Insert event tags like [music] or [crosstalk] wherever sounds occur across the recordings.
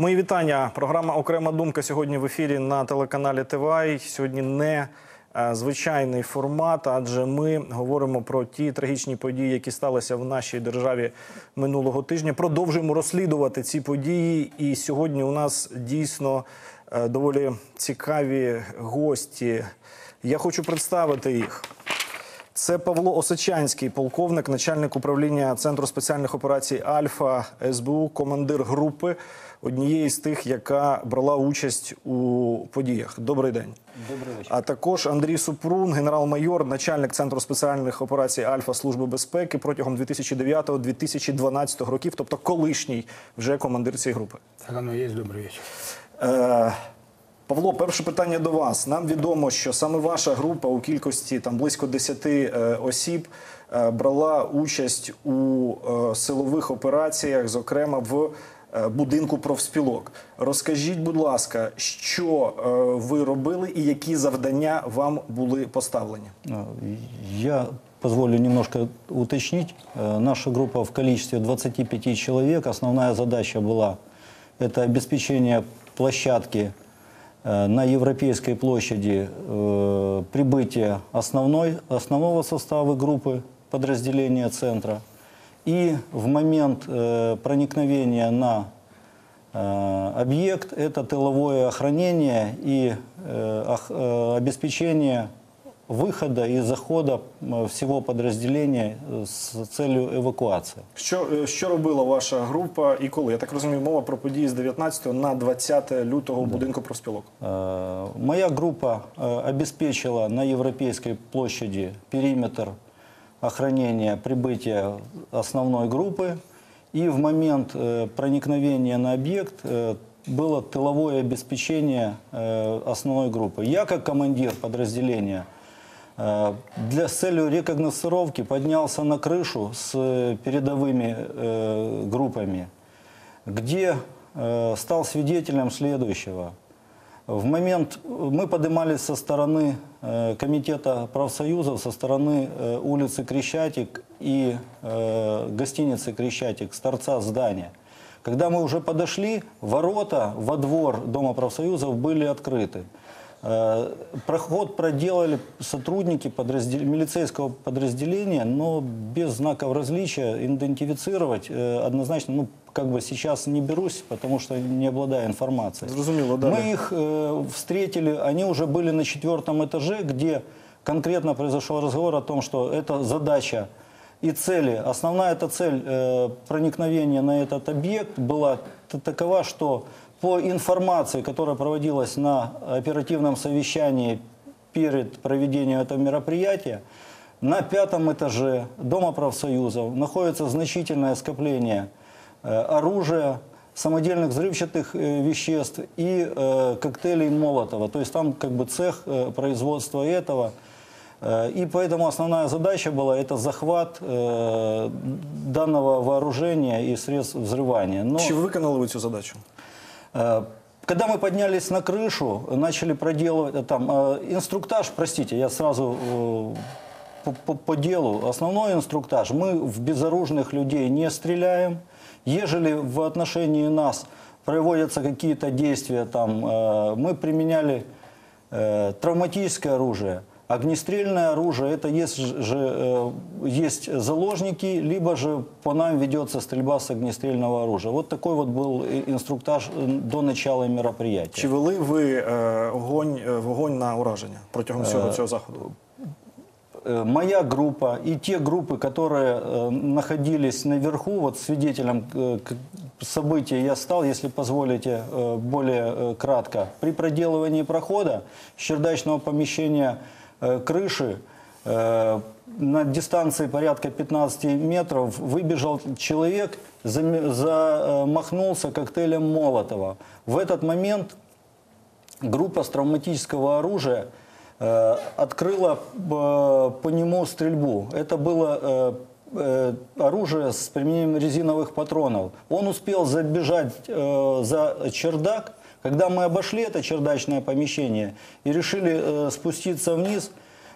Мої вітання. Програма Окрема думка сьогодні в ефірі на телеканалі ТВАЙ. Сьогодні не е, звичайний формат, адже ми говоримо про ті трагічні події, які сталися в нашій державі минулого тижня. Продовжуємо розслідувати ці події. І сьогодні у нас дійсно е, доволі цікаві гості. Я хочу представити їх. Це Павло Осочанський, полковник, начальник управління Центру спеціальних операцій Альфа СБУ, командир групи, однієї з тих, яка брала участь у подіях. Добрий день. Добрий вечір. А також Андрій Супрун, генерал-майор, начальник Центру спеціальних операцій Альфа Служби безпеки протягом 2009-2012 років, тобто колишній вже командир цієї групи. Так оно есть. Добрый вечер. Е, Павло, перше питання до вас. Нам відомо, що саме ваша група у кількості там близько 10 е, осіб е, брала участь у е, силових операціях, зокрема в будинку профспілок. Розкажіть, будь ласка, що е, ви робили і які завдання вам були поставлені? А, Я позволю немножко уточнить. Э, Наша группа в количестве 25 человек. Основная задача была это обеспечение площадки э, на Европейской площади э, прибытия основной, основного состава группы подразделения центра. И в момент э, проникновения на Э, Объект – это тыловое охранение и э, ох- э, обеспечение выхода и захода м, всего подразделения э, с целью эвакуации. Що, е, що робила ваша група і коли? Я так розумію, мова про події з 19 на 20 лютого у будинку профспілок. Э, Моя группа э, обеспечила на Европейской площади периметр охранения прибытия основной группы. И в момент э, проникновения на объект э, было тыловое обеспечение э, основной группы. Я, как командир подразделения, для, с целью рекогносцировки поднялся на крышу с передовыми группами, где стал свидетелем следующего. В момент мы поднимались со стороны э, комитета профсоюзов, со стороны э, улицы Крещатик и э, гостиницы Крещатик, с торца здания. Когда мы уже подошли, ворота во двор Дома профсоюзов были открыты. Э, Проход проделали сотрудники подраздел- милицейского подразделения, но без знаков различия идентифицировать э, однозначно, ну, как бы сейчас не берусь, потому что не обладаю информацией. Зрозуміло, далі. Мы их э, встретили, они уже были на четвертом этаже, где конкретно произошел разговор о том, что это задача и цели. Основная эта цель э, проникновения на этот объект была такова, что по информации, которая проводилась на оперативном совещании перед проведением этого мероприятия, на пятом этаже Дома профсоюзов находится значительное скопление э, оружия, самодельных взрывчатых э, веществ и э, коктейлей Молотова. То есть там как бы цех производства этого. И поэтому основная задача была это захват данного вооружения и средств взрывания. Но, Чи виконали ви цю задачу? Э, когда мы поднялись на крышу, начали проделывать э, там э, инструктаж, простите, я сразу по, по- по делу. Основной инструктаж. Мы в безоружных людей не стреляем. Ежели в отношении нас проводятся какие-то действия, там, мы применяли травматическое оружие. Огнестрельное оружие, это есть же э, есть заложники, либо же по нам ведется стрельба с огнестрельного оружия. Вот такой вот был инструктаж э, до начала мероприятия. Чи вели ви е, огонь, е, вогонь на ураження протягом всього цього заходу? Моя группа и те группы, которые находились наверху, вот свидетелем э, события я стал, если позволите более кратко. При проделывании прохода с чердачного помещения крыши э, на дистанции порядка 15 метров выбежал человек, замахнулся коктейлем Молотова. В этот момент группа с травматического оружия э, открыла э, по нему стрельбу. Это было э, э, оружие с применением резиновых патронов. Он успел забежать э, за чердак. Когда мы обошли это чердачное помещение и решили э, спуститься вниз,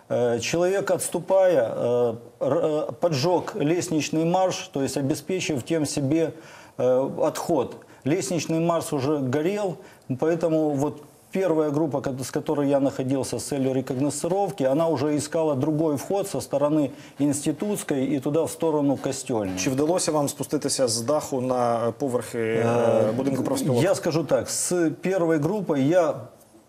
э, человек, отступая, э, э, поджег лестничный марш, то есть обеспечив тем себе э, отход. Лестничный Марс уже горел, поэтому вот первая группа, с которой я находился с целью рекогносцировки, она уже искала другой вход со стороны Институтской и туда в сторону Костельной. Чи вдалося вам спуститися з даху на поверхи е, будинку профспілок? Я скажу так, с первой группой я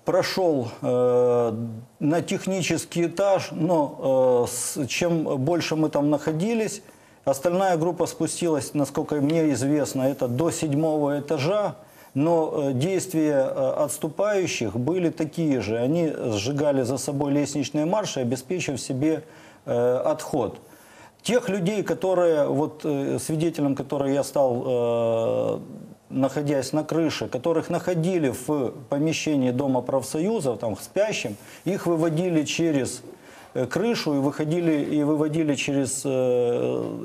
прошел э, на технический этаж, но э, с- чем больше мы там находились, остальная группа спустилась, насколько мне известно, это до седьмого этажа, но э, действия э, отступающих были такие же. Они сжигали за собой лестничные марши, обеспечив себе э, отход. Тех людей, которые, вот свидетелем, который я стал, находясь на крыше, которых находили в помещении Дома профсоюзов, там, спящим, их выводили через крышу и, выходили, и выводили через э,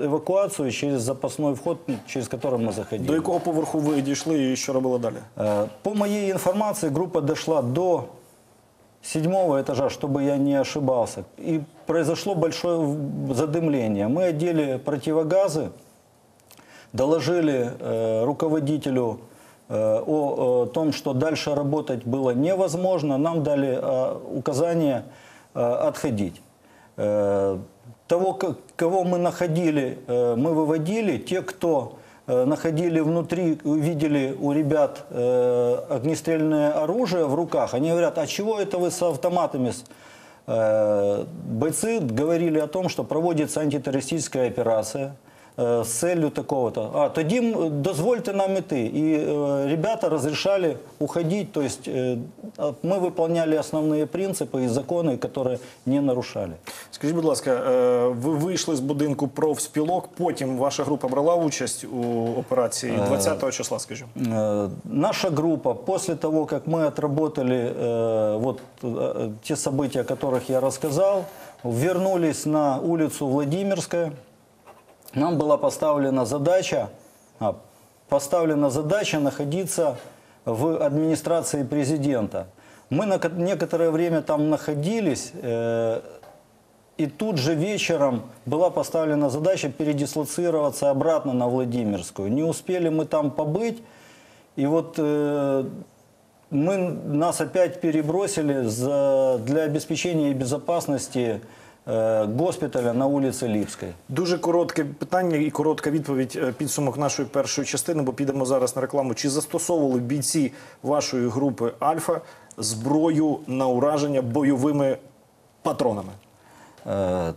эвакуацию, через запасной вход, ну, через который мы заходили. До якого поверху ви дійшли і що робили далі? Э, По моей информации, группа дошла до седьмого этажа, чтобы я не ошибался. И произошло большое в- задымление. Мы одели противогазы, доложили э, руководителю э, о, э, том, что дальше работать было невозможно. Нам дали э, указание э, отходить. Э, того, кого мы находили, э, мы выводили. Те, кто э, находили внутри, увидели у ребят э, огнестрельное оружие в руках, они говорят, а чего это вы с автоматами? с-?» Э, Бойцы говорили о том, что проводится антитеррористическая операция э, с целью такого-то. А, тоді м, дозвольте нам идти. И э, ребята разрешали уходить, то есть э, а мы выполняли основные принципы и законы, которые не нарушали. Скажіть, будь ласка, е, ви вийшли з будинку профспілок, потім ваша група брала участь у операції 20 числа, скажімо. Э, Наша группа, после того, как мы отработали э, вот э, те события, о которых я рассказал, вернулись на улицу Владимирская. нам была поставлена задача, а, поставлена задача находиться в администрации президента. Мы на ко- некоторое время там находились, э, и тут же вечером была поставлена задача передислоцироваться обратно на Владимирскую. Не успели мы там побыть, и вот э, мы, нас опять перебросили за, для обеспечения безопасности э, госпиталя на улице Липской. Дуже коротке питання і коротка відповідь е, підсумок нашої першої частини, бо підемо зараз на рекламу. Чи застосовували бійці вашої групи Альфа зброю на ураження бойовими патронами? Э,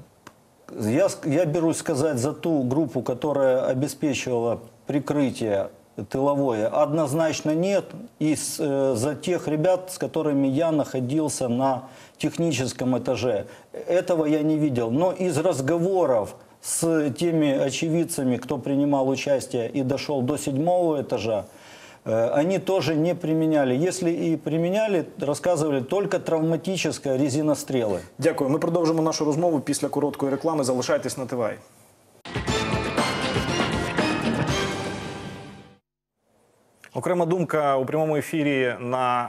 Я, ск- я берусь сказать за ту группу, которая обеспечивала прикрытие Тыловое, однозначно нет. И с- э, тех ребят, с которыми я находился на техническом этаже, этого я не видел. Но из разговоров с теми очевидцами, кто принимал участие и дошел до седьмого этажа, э, они тоже не применяли. Если и применяли, рассказывали только травматическое резинострелы. Дякую. Ми продовжимо нашу розмову після короткої реклами. Залишайтесь на ТВА. Окрема думка у прямому ефірі на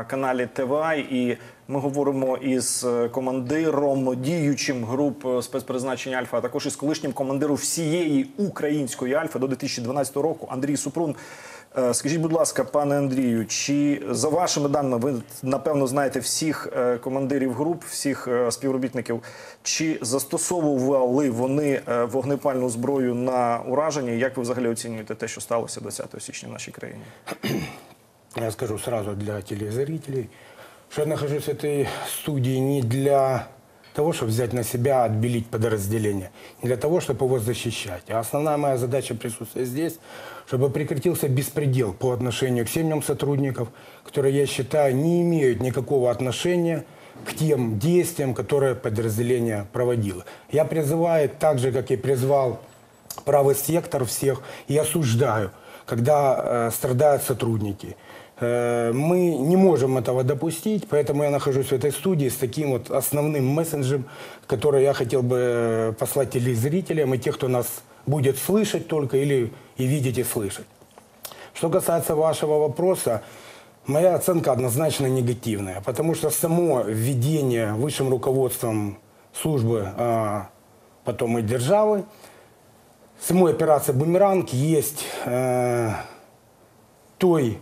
е, каналі ТВА. І ми говоримо із е, командиром діючим груп е, спецпризначення Альфа, а також із колишнім командиром всієї української Альфа до 2012 року Андрій Супрун. Е, Скажіть, будь ласка, пане Андрію, чи за вашими даними, ви напевно знаєте всіх командирів груп, всіх співробітників, чи застосовували вони вогнепальну зброю на ураження? Як ви взагалі оцінюєте те, що сталося 20 січня в нашій країні? Я скажу сразу для телезрителей, что я нахожусь в этой студии не для того, чтобы взять на себя, отбелить подразделение, не для того, чтобы его защищать. А основная моя задача присутствия здесь, чтобы прекратился беспредел по отношению к семьям сотрудников, которые, я считаю, не имеют никакого отношения к тем действиям, которые подразделение проводило. Я призываю, так же, как и призвал правый сектор всех, и осуждаю, когда э, страдают сотрудники. Э, мы не можем этого допустить, поэтому я нахожусь в этой студии с таким вот основным месседжем, который я хотел бы э, послать телезрителям и тех, кто нас будет слышать только или и видеть и слышать. Что касается вашего вопроса, моя оценка однозначно негативная, потому что само введение высшим руководством службы, а потом и державы, самой операции «Бумеранг» есть э, той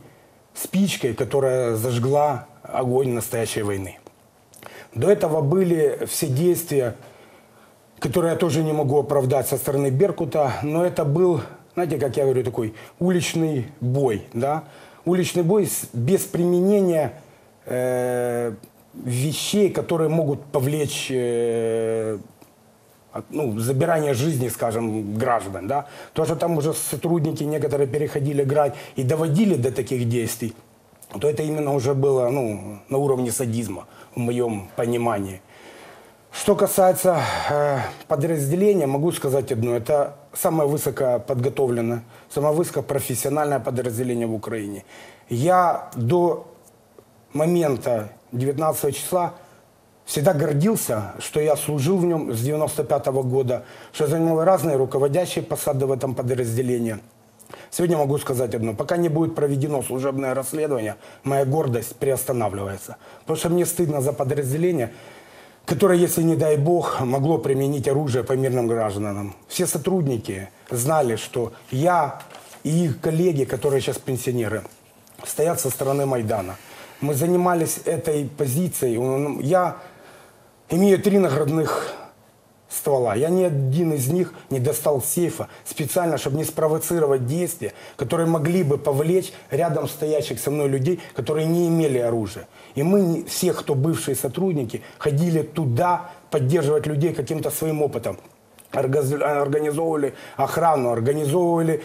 спичкой, которая зажгла огонь настоящей войны. До этого были все действия, которые я тоже не могу оправдать со стороны Беркута, но это был, знаете, как я говорю, такой уличный бой, да, уличный бой без применения э, вещей, которые могут повлечь э, от- ну, забирание жизни, скажем, граждан, да, то, что там уже сотрудники некоторые переходили грань и доводили до таких действий, то это именно уже было, ну, на уровне садизма, в моем понимании. Что касается э, подразделения, могу сказать одно. Это самое высокоподготовленное, самое высокопрофессиональное подразделение в Украине. Я до момента 19 числа всегда гордился, что я служил в нем с 95 года, что занимал разные руководящие посады в этом подразделении. Сегодня могу сказать одно. Пока не будет проведено служебное расследование, моя гордость приостанавливается. Потому что мне стыдно за подразделение, которое, если не дай бог, могло применить оружие по мирным гражданам. Все сотрудники знали, что я и их коллеги, которые сейчас пенсионеры, стоят со стороны Майдана. Мы занимались этой позицией. Я имею три наградных ствола. Я ни один из них не достал сейфа специально, чтобы не спровоцировать действия, которые могли бы повлечь рядом стоящих со мной людей, которые не имели оружия. И мы, все, кто бывшие сотрудники, ходили туда поддерживать людей каким-то своим опытом. Организовывали охрану, организовывали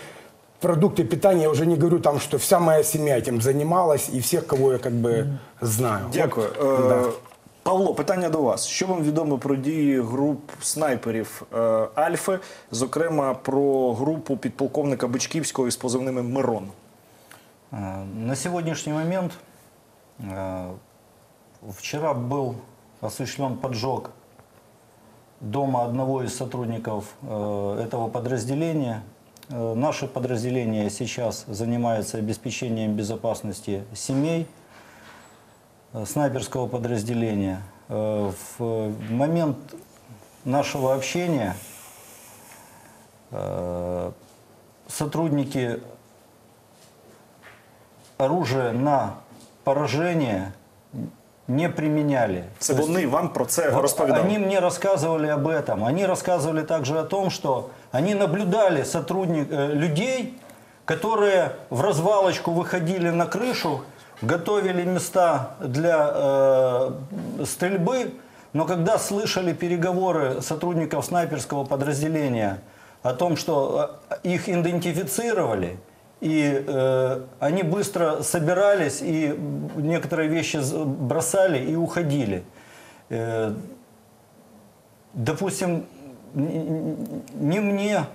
продукты питания. Я уже не говорю там, что вся моя семья этим занималась и всех, кого я как бы знаю. Дякую. Вот, да. Павло, питання до вас. Що вам відомо про дії груп снайперів е, Альфи, зокрема про групу підполковника Бичківського із позивними Мирон? Э, На сегодняшний момент э, вчера был осуществлен поджог дома одного из сотрудников э, этого подразделения. Э, Наше подразделение сейчас занимается обеспечением безопасности семей э, снайперского подразделения. Э, В момент нашего общения э, сотрудники оружие на поражение не применяли. Це То есть вам про це вот розповідали. Они мне рассказывали об этом. Они рассказывали также о том, что они наблюдали сотрудник, э, людей, которые в развалочку выходили на крышу, готовили места для э, стрельбы, но когда слышали переговоры сотрудников снайперского подразделения о том, что э, их идентифицировали, и э, они быстро собирались и некоторые вещи бросали и уходили. Э, допустим, не мне,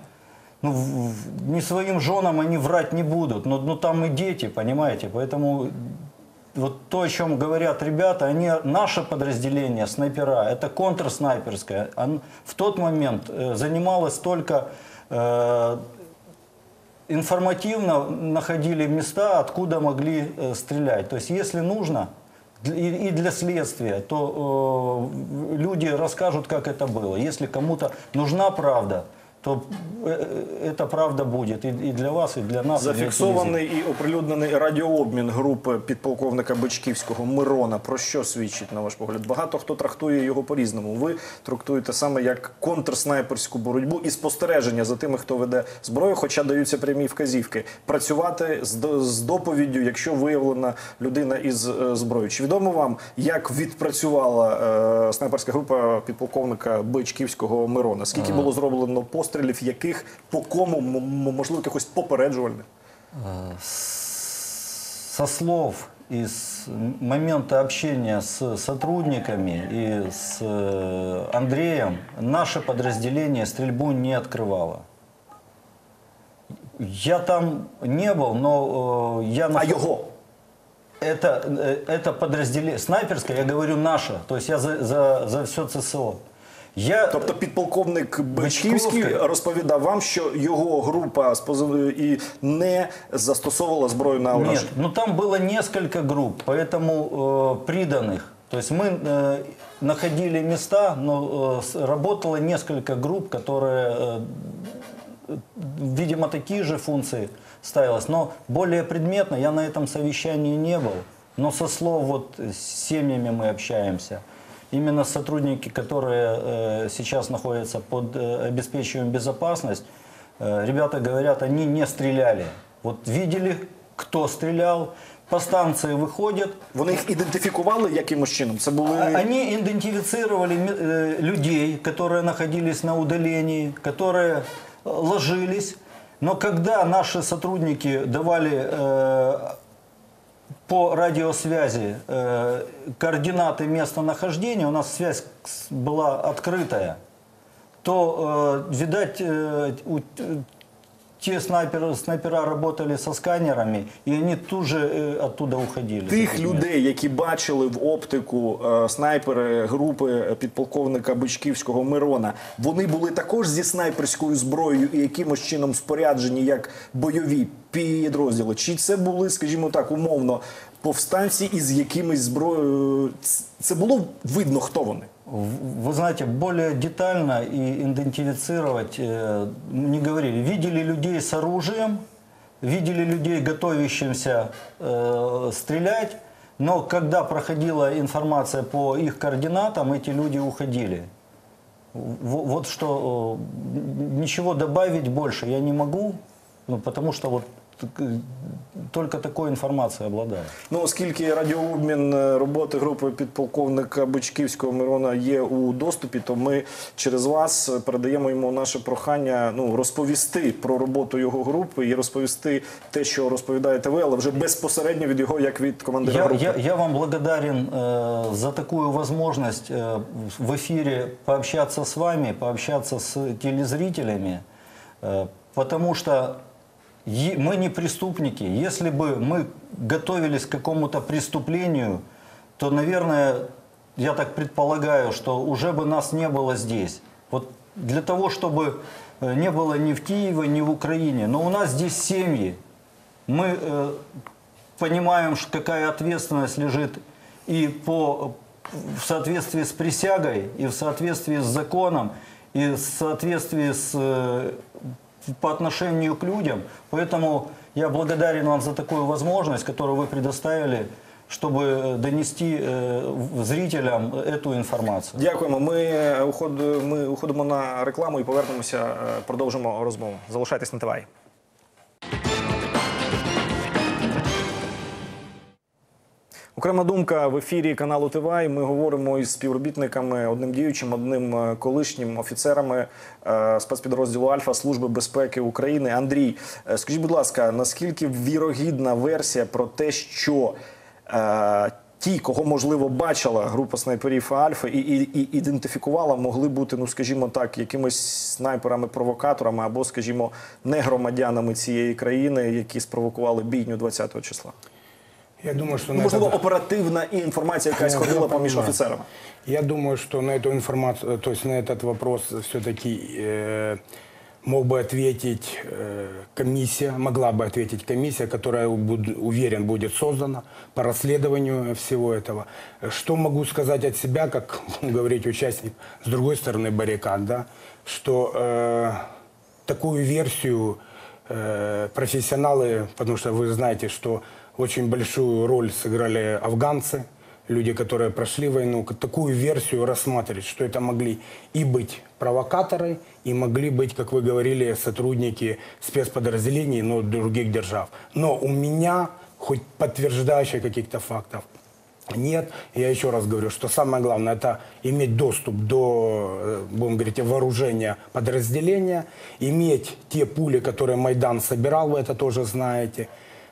ну, ни своим женам они врать не будут, но, но там и дети, понимаете, поэтому вот то, о чем говорят ребята, они, наше подразделение, снайпера, это контрснайперское, он в тот момент э, занималось только э, информативно находили места, откуда могли э, стрелять. То есть, если нужно, и, и для следствия, то э, люди расскажут, как это было. Если кому-то нужна правда, то э, эта правда будет и, и для вас, и для нас. и Зафіксований і оприлюднений радіообмін групи підполковника Бичківського Мирона. Про що свідчить, на ваш погляд? Багато хто трактує його по-різному. Ви трактуєте саме як контрснайперську боротьбу і спостереження за тими, хто веде зброю, хоча даються прямі вказівки. Працювати з, з доповіддю, якщо виявлена людина із е, зброєю. Чи відомо вам, як відпрацювала е, снайперська група підполковника Бичківського Мирона? Скільки було зроблено пострілів, яких по кому можливо якихось попереджувальних? со слов из момента общения с сотрудниками и с Андреем наше подразделение стрельбу не открывало. Я там не был, но э, я... А нах- його? Это, это подразделение, снайперское, я говорю наше, то есть я за, за, за все ЦСО. Я, Тобто підполковник Бичківський Бичковський. розповідав вам, що його група з позивною і не застосовувала зброю на Нет, ураження. ну там было несколько групп, поэтому э, приданных. То есть мы э, находили места, но э, с- работало несколько групп, которые, э, видимо, такие же функции ставилось. Но более предметно я на этом совещании не был. Но со слов вот с семьями мы общаемся. Именно сотрудники, которые э, сейчас находятся под э, обеспечиваем безопасность, э, ребята говорят, они не стреляли. Вот видели, кто стрелял, по станции выходят, Вони їх ідентифікували якимось чином. Це були а- Они идентифицировали э, людей, которые находились на удалении, которые э, ложились. Но когда наши сотрудники давали э, по радиосвязи э, координаты местонахождения, у нас связь была открытая, то, э, видать, э, у- те снайперы, снайпера работали со сканерами, и они тут же э, оттуда уходили. с тих этих мест. людей, які бачили в оптику е, снайпери групи підполковника Бичківського Мирона. Вони були також зі снайперською зброєю і якимось чином споряджені як бойові підрозділи. Чи це були, скажімо так, умовно повстанці із якимись зброєю? Ц- Це було видно, хто вони. Вы знаете, более детально и идентифицировать э, не говорили. Видели людей с оружием, видели людей, готовящимся э, стрелять, но когда проходила информация по их координатам, эти люди уходили. В- Вот что, э, ничего добавить больше я не могу, ну, потому что вот так, э, только такой информацией обладаю. Ну, оскільки радіообмін е, роботи групи підполковника Бичківського Мирона є у доступі, то ми через вас е, передаємо йому наше прохання ну, розповісти про роботу його групи і розповісти те, що розповідаєте ви, але вже безпосередньо від його, як від командира Я, групи. я, я вам благодарен э, за такую возможность э, в эфире пообщаться с вами, пообщаться с телезрителями, э, потому что е- Мы не преступники. Если бы мы готовились к какому-то преступлению, то, наверное, я так предполагаю, что уже бы нас не было здесь. Вот для того, чтобы э, не было ни в Киеве, ни в Украине. Но у нас здесь семьи. Мы э, понимаем, какая ответственность лежит и по, в соответствии с присягой, и в соответствии с законом, и в соответствии с, э, по отношению к людям. Поэтому я благодарен вам за такую возможность, которую вы предоставили, чтобы э, донести э, в- зрителям эту информацию. Дякуємо. Ми, е, уход- ми уходимо на рекламу і повернемося, е, продовжимо розмову. Залишайтесь на ТВАЙ. Окрема думка в ефірі каналу ТВАЙ. Ми говоримо із співробітниками, одним діючим, одним е, колишнім офіцерами е, спецпідрозділу Альфа Служби безпеки України. Андрій, е, скажіть, будь ласка, наскільки вірогідна версія про те, що ті, кого можливо бачила група снайперів Альфа і, і, і ідентифікувала, могли бути, ну скажімо так, якимись снайперами-провокаторами або, скажімо, не громадянами цієї країни, які спровокували бійню 20-го числа. Я думаю, что Ну, на можливо, этот- оперативна і інформація якась Ну, ходила я поміж понимаю. офіцерами. Я думаю, что на эту информацию, то есть на этот вопрос все-таки э, мог бы ответить э, комиссия, могла бы ответить комиссия, которая, буд- уверен, будет создана по расследованию всего этого. Что могу сказать от себя, как [laughs] говорить участник с другой стороны баррикад, да, что э, такую версию э, профессионалы, потому что вы знаете, что очень большую роль сыграли афганцы, люди, которые прошли войну, такую версию рассматривать, что это могли и быть провокаторы, и могли быть, как вы говорили, сотрудники спецподразделений, но других держав. Но у меня, хоть подтверждающих каких-то фактов, нет. Я еще раз говорю, что самое главное это иметь доступ до, э, будем говорить, вооружения подразделения, иметь те пули, которые Майдан собирал, вы это тоже знаете.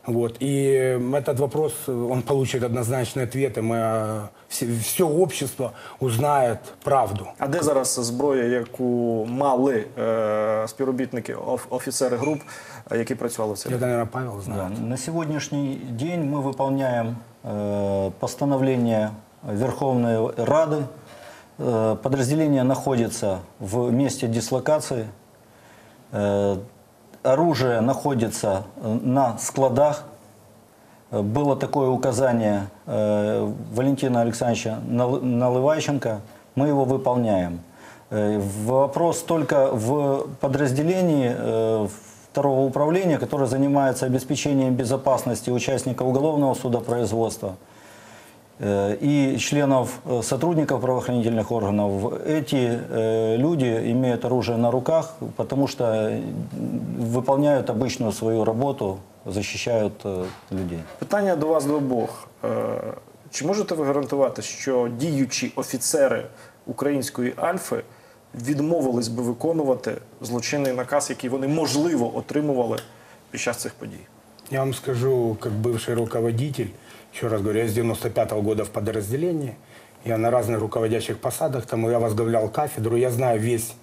Вот. И э, этот вопрос, э, он получит однозначный ответ, и мы, э, все, все общество узнает правду. А де зараз зброя, яку мали е, співробітники, оф- офіцери груп, е, які працювали в цій? Это, наверное, Павел знает. Да, на сегодняшний день мы выполняем э, постановление Верховной Рады. Э, подразделение находится в месте дислокации. Э, оружие находится э, на складах. Э, Было такое указание э, Валентина Александровича Нал- Наливайченко. Мы его выполняем. Вопрос только в подразделении, второго управления, которое занимается обеспечением безопасности участников уголовного судопроизводства и членов э, сотрудников правоохранительных органов. Эти э, люди имеют оружие на руках, потому что э, выполняют обычную свою работу, защищают э, людей. Питання до вас до обох. Е, Чи можете ви гарантувати, що діючі офіцери української Альфи відмовились би виконувати злочинний наказ, який вони можливо отримували під час цих подій? Я вам скажу, как бывший руководитель, еще раз говорю, я с 95 -го года в подразделении, я на разных руководящих посадах, там я возглавлял кафедру, я знаю весь,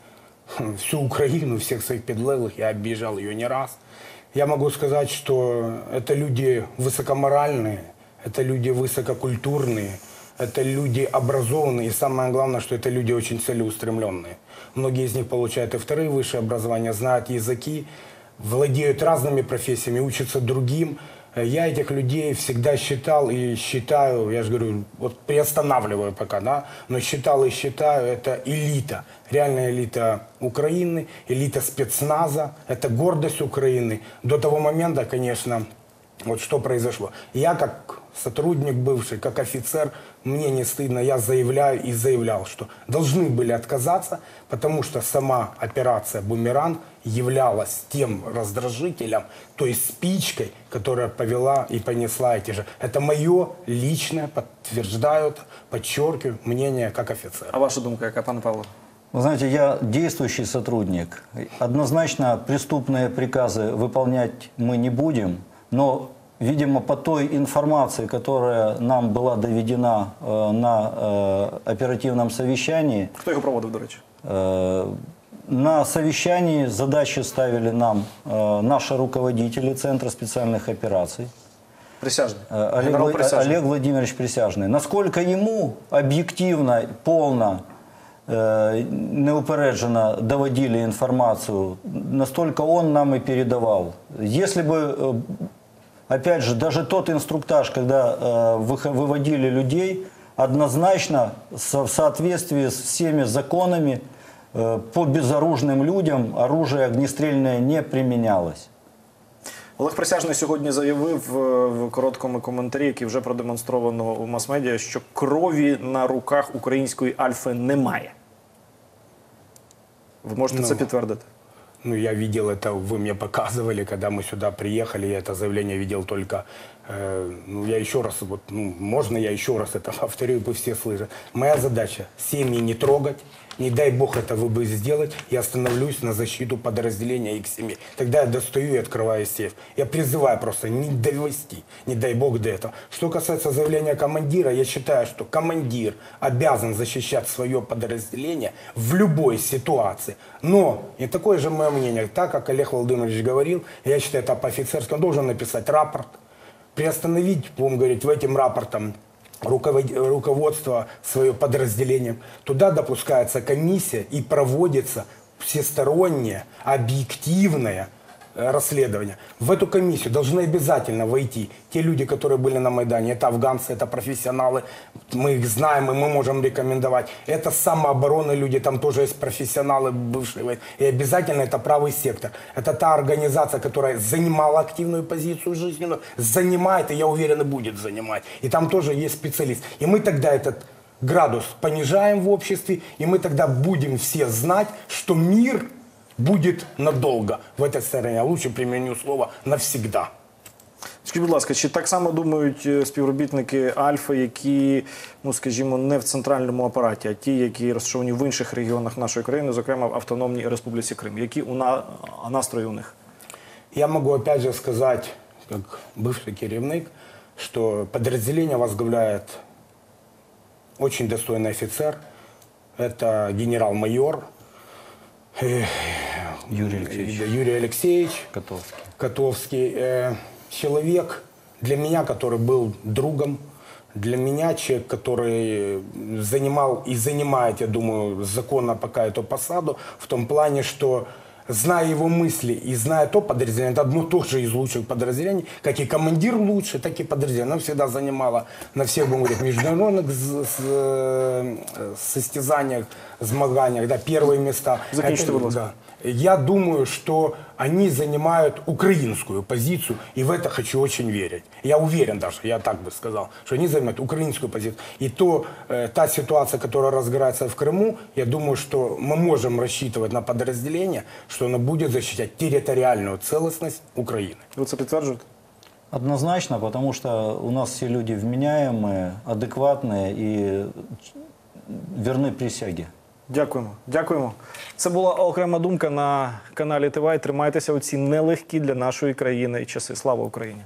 хм, всю Украину, всех своих подлеглых, я объезжал ее не раз. Я могу сказать, что это люди высокоморальные, это люди высококультурные, это люди образованные, и самое главное, что это люди очень целеустремленные. Многие из них получают и вторые высшие образования, знают языки, владеют разными профессиями, учатся другим. Э, Я этих людей всегда считал и считаю, я же говорю, вот приостанавливаю пока, да, но считал и считаю, это элита, реальная элита Украины, элита спецназа, это гордость Украины. До того момента, конечно, вот что произошло. Я как сотрудник бывший, как офицер, мне не стыдно, я заявляю и заявлял, что должны были отказаться, потому что сама операция «Бумеранг» являлась тем раздражителем, той спичкой, которая повела и понесла эти же. Это мое личное, подтверждают, подчеркиваю, мнение как офицера. А ваша думка, яка пане Павло? Вы знаете, я действующий сотрудник. Однозначно преступные приказы выполнять мы не будем, но, видимо, по той информации, которая нам была доведена э, на э, оперативном совещании, Хто його проводив, до речі? э, на совещании задачи ставили нам э, наши руководители Центра специальных операций. Присяжний. Э, Олег, Генерал Присяжний. Олег Владимирович Присяжный. Насколько ему объективно, полно, э, неупередженно доводили информацию, настолько он нам и передавал. Если бы, э, опять же, даже тот инструктаж, когда э, выхо- выводили людей, однозначно со- в соответствии с всеми законами э, по безоружным людям оружие огнестрельное не применялось. Олег Присяжний сьогодні заявив е, в короткому коментарі, який вже продемонстровано у мас-медіа, що крові на руках української Альфи немає. Ви можете це підтвердити? Ну, я видел это, вы мне показывали, когда мы сюда приехали, я это заявление видел только, э, ну, я еще раз, вот, ну, можно я еще раз это [laughs] повторю, и вы все слышат. Моя задача семьи не трогать, не дай бог это вы бы сделать, я становлюсь на защиту подразделения их семьи. Тогда я достаю и открываю сейф. Я призываю просто не довести, не дай бог до этого. Что касается заявления командира, я считаю, что командир обязан защищать свое подразделение в любой ситуации. Но, и такое же мое мнение, так как Олег Владимирович говорил, я считаю, это по-офицерски, он должен написать рапорт, приостановить, будем говорить, в этим рапортом руководство свое подразделением. Туда допускается комиссия и проводится всестороннее, объективное э, расследование. В эту комиссию должны обязательно войти те люди, которые были на Майдане. Это афганцы, это профессионалы. Мы их знаем, и мы можем рекомендовать. Это самообороны люди, там тоже есть профессионалы бывшие. И обязательно это правый сектор. Это та организация, которая занимала активную позицию жизненную, занимает, и я уверен, и будет занимать. И там тоже есть специалист. И мы тогда этот градус понижаем в обществе, и мы тогда будем все знать, что мир будет надолго в этой стране. Я лучше применю слово навсегда. Скажіть, будь ласка, чи так само думають е, співробітники Альфи, які, ну скажімо, не в центральному апараті, а ті, які розташовані в інших регіонах нашої країни, зокрема в Автономній Республіці Крим? Які у на... а настрої у них? Я могу опять же сказать, как бывший керівник, что подразделение возглавляет очень достойный офицер. Это генерал-майор э, Юрий Алексеевич Юрий Алексеевич Котовский. Котовский. Э, человек для меня, который был другом, для меня человек, который занимал и занимает, я думаю, законно пока эту посаду, в том плане, что зная его мысли и зная то подразделение, это одно тоже из лучших подразделений, как и командир лучше, так и подразделение. Оно всегда занимало на всех, будем говорить, международных э, состязаниях, змаганиях, да, первые места. Закінчуйте, Это- будь ласка. да. Я думаю, что они занимают украинскую позицию, и в это хочу очень верить. Я уверен даже, я так бы сказал, что они занимают украинскую позицию. И то, э, та ситуация, которая разгорается в Крыму, я думаю, что мы можем рассчитывать на подразделение, что оно будет защищать территориальную целостность Украины. Ви це підтверджуєте? Однозначно, потому что у нас все люди вменяемые, адекватные и верны присяге. Дякуємо. Дякуємо. Це була окрема думка на каналі ТВ. Тримайтеся у ці нелегкі для нашої країни часи. Слава Україні!